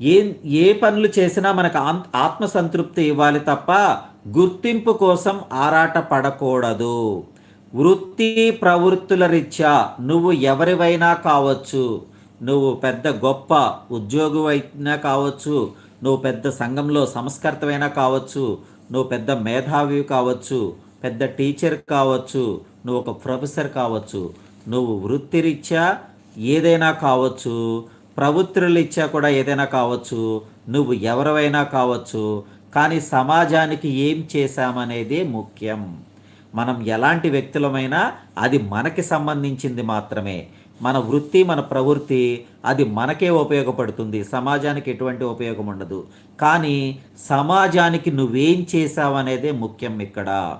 ఏ ఏ పనులు చేసినా మనకు ఆత్మసంతృప్తి ఇవ్వాలి తప్ప గుర్తింపు కోసం ఆరాట పడకూడదు. వృత్తి ప్రవృత్తుల రీత్యా నువ్వు ఎవరివైనా కావచ్చు. నువ్వు పెద్ద గొప్ప ఉద్యోగి అయినా కావచ్చు. నువ్వు పెద్ద సంఘంలో సంస్కర్తమైనా కావచ్చు. నువ్వు పెద్ద మేధావి కావచ్చు. పెద్ద టీచర్ కావచ్చు. నువ్వు ఒక ప్రొఫెసర్ కావచ్చు. నువ్వు వృత్తిరీత్యా ఏదైనా కావచ్చు. ప్రవృత్తులరీత్యా కూడా ఏదైనా కావచ్చు నువ్వు ఎవరివైనా కావచ్చు కానీ సమాజానికి ఏం చేశామనేదే ముఖ్యం. మనం ఎలాంటి వ్యక్తులమైనా అది మనకి సంబంధించింది మాత్రమే. మన వృత్తి మన ప్రవృత్తి అది మనకే ఉపయోగపడుతుంది. సమాజానికి ఎటువంటి ఉపయోగం ఉండదు. కానీ సమాజానికి నువ్వేం చేశావనేదే ముఖ్యం ఇక్కడ.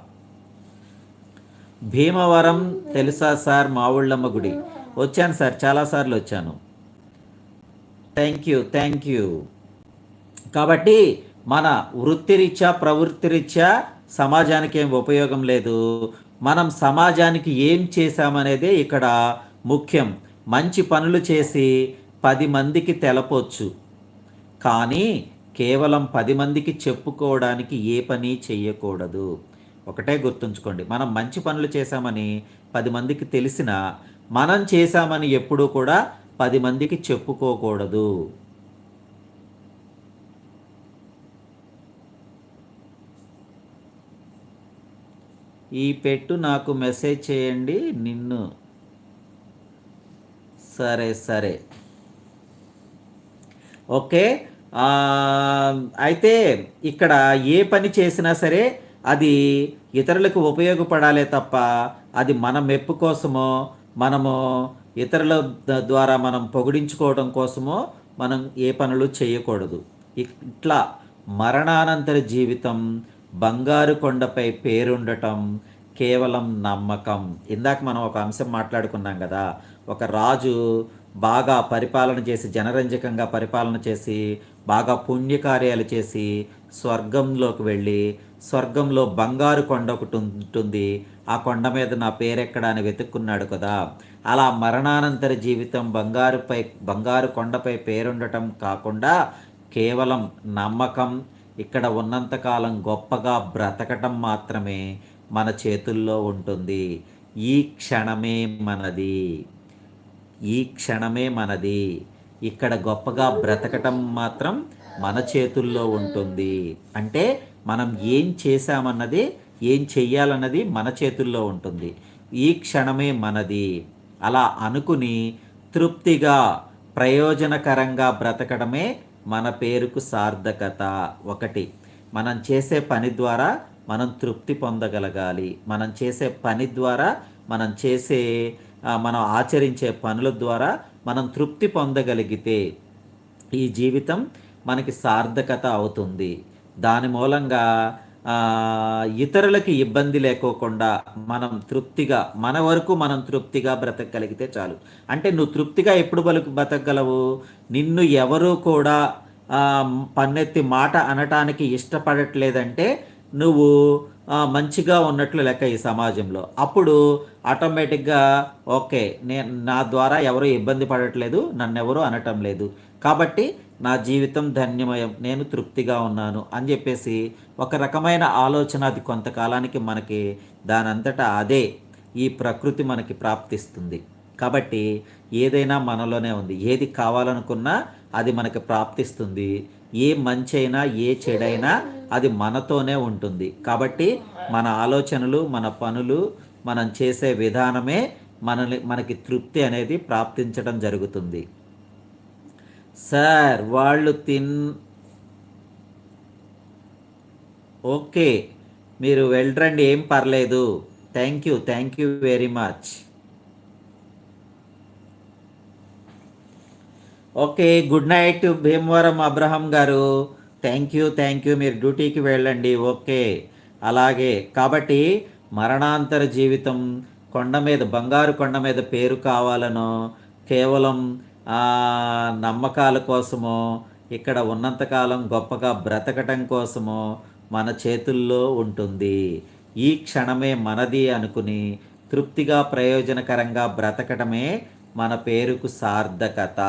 భీమవరం తెలుసా సార్? మావుళ్ళమ్మ గుడి. వచ్చాను సార్ చాలాసార్లు వచ్చాను. థ్యాంక్ యూ థ్యాంక్ యూ కాబట్టి మన వృత్తిరీత్యా ప్రవృత్తిరీత్యా సమాజానికి ఏం ఉపయోగం లేదు. మనం సమాజానికి ఏం చేశామనేదే ఇక్కడ ముఖ్యం. మంచి పనులు చేసి పది మందికి తెలపొచ్చు. కానీ కేవలం పది మందికి చెప్పుకోవడానికి ఏ పని చెయ్యకూడదు. ఒకటే గుర్తుంచుకోండి. మనం మంచి పనులు చేశామని పది మందికి తెలిసిన మనం చేశామని ఎప్పుడూ కూడా పది మందికి చెప్పుకోకూడదు. ఈ పెట్టు నాకు మెసేజ్ చేయండి నిన్ను. సరే సరే. ఓకే అయితే ఇక్కడ ఏ పని చేసినా సరే అది ఇతరులకు ఉపయోగపడాలే తప్ప అది మన మెప్పు కోసమో మనము ఇతరుల ద్వారా మనం పొగిడించుకోవడం కోసమో మనం ఏ పనులు చేయకూడదు. ఇట్లా మరణానంతర జీవితం బంగారు కొండపై పేరుండటం కేవలం నమ్మకం. ఇందాక మనం ఒక అంశం మాట్లాడుకున్నాం కదా ఒక రాజు బాగా పరిపాలన చేసి జనరంజకంగా పరిపాలన చేసి బాగా పుణ్యకార్యాలు చేసి స్వర్గంలోకి వెళ్ళి స్వర్గంలో బంగారు కొండ ఒకటి ఉంటుంది. ఆ కొండ మీద నా పేరెక్కడ అని వెతుక్కున్నాడు కదా. అలా మరణానంతర జీవితం బంగారుపై బంగారు కొండపై పేరుండటం కాకుండా కేవలం నమ్మకం ఇక్కడ ఉన్నంతకాలం గొప్పగా బ్రతకటం మాత్రమే మన చేతుల్లో ఉంటుంది. ఈ క్షణమే మనది. ఈ క్షణమే మనది. ఇక్కడ గొప్పగా బ్రతకటం మాత్రం మన చేతుల్లో ఉంటుంది. అంటే మనం ఏం చేశామన్నది ఏం చెయ్యాలన్నది మన చేతుల్లో ఉంటుంది. ఈ క్షణమే మనది. అలా అనుకుని తృప్తిగా ప్రయోజనకరంగా బ్రతకడమే మన పేరుకు సార్థకత ఒకటి. మనం చేసే పని ద్వారా మనం తృప్తి పొందగలగాలి. మనం చేసే పని ద్వారా మనం చేసే మనం ఆచరించే పనుల ద్వారా మనం తృప్తి పొందగలిగితే ఈ జీవితం మనకి సార్థకత అవుతుంది. దాని మూలంగా ఇతరులకి ఇబ్బంది లేకోకుండా మనం తృప్తిగా మన వరకు మనం తృప్తిగా బ్రతకగలిగితే చాలు. అంటే నువ్వు తృప్తిగా ఎప్పుడు బలుకు బ్రతకగలవు నిన్ను ఎవరు కూడా పన్నెత్తి మాట అనటానికి ఇష్టపడట్లేదంటే నువ్వు మంచిగా ఉన్నట్లు లెక్క ఈ సమాజంలో. అప్పుడు ఆటోమేటిక్గా ఓకే నేను నా ద్వారా ఎవరు ఇబ్బంది పడట్లేదు నన్ను ఎవరు అనటం లేదు. కాబట్టి నా జీవితం ధన్యమయం నేను తృప్తిగా ఉన్నాను అని చెప్పేసి ఒక రకమైన ఆలోచన అది కొంతకాలానికి మనకి దానంతటా అదే ఈ ప్రకృతి మనకి ప్రాప్తిస్తుంది. కాబట్టి ఏదైనా మనలోనే ఉంది. ఏది కావాలనుకున్నా అది మనకి ప్రాప్తిస్తుంది. ఏ మంచి అయినా ఏ చెడైనా అది మనతోనే ఉంటుంది. కాబట్టి మన ఆలోచనలు మన పనులు మనం చేసే విధానమే మనల్ని మనకి తృప్తి అనేది ప్రాప్తించడం జరుగుతుంది. సార్ వాళ్ళు తిన్ ఓకే మీరు వెళ్ళరండి ఏం పర్లేదు. Thank you thank you very much. Okay good night Bhimavaram Abraham గారు. థ్యాంక్ యూ థ్యాంక్ యూ మీరు డ్యూటీకి వెళ్ళండి ఓకే. అలాగే కాబట్టి మరణాంతర జీవితం కొండ మీద బంగారు కొండ మీద పేరు కావాలనో కేవలం నమ్మకాల కోసమో ఇక్కడ ఉన్నంతకాలం గొప్పగా బ్రతకటం కోసమో మన చేతుల్లో ఉంటుంది. ఈ క్షణమే మనది అనుకుని తృప్తిగా ప్రయోజనకరంగా బ్రతకటమే మన పేరుకు సార్థకత.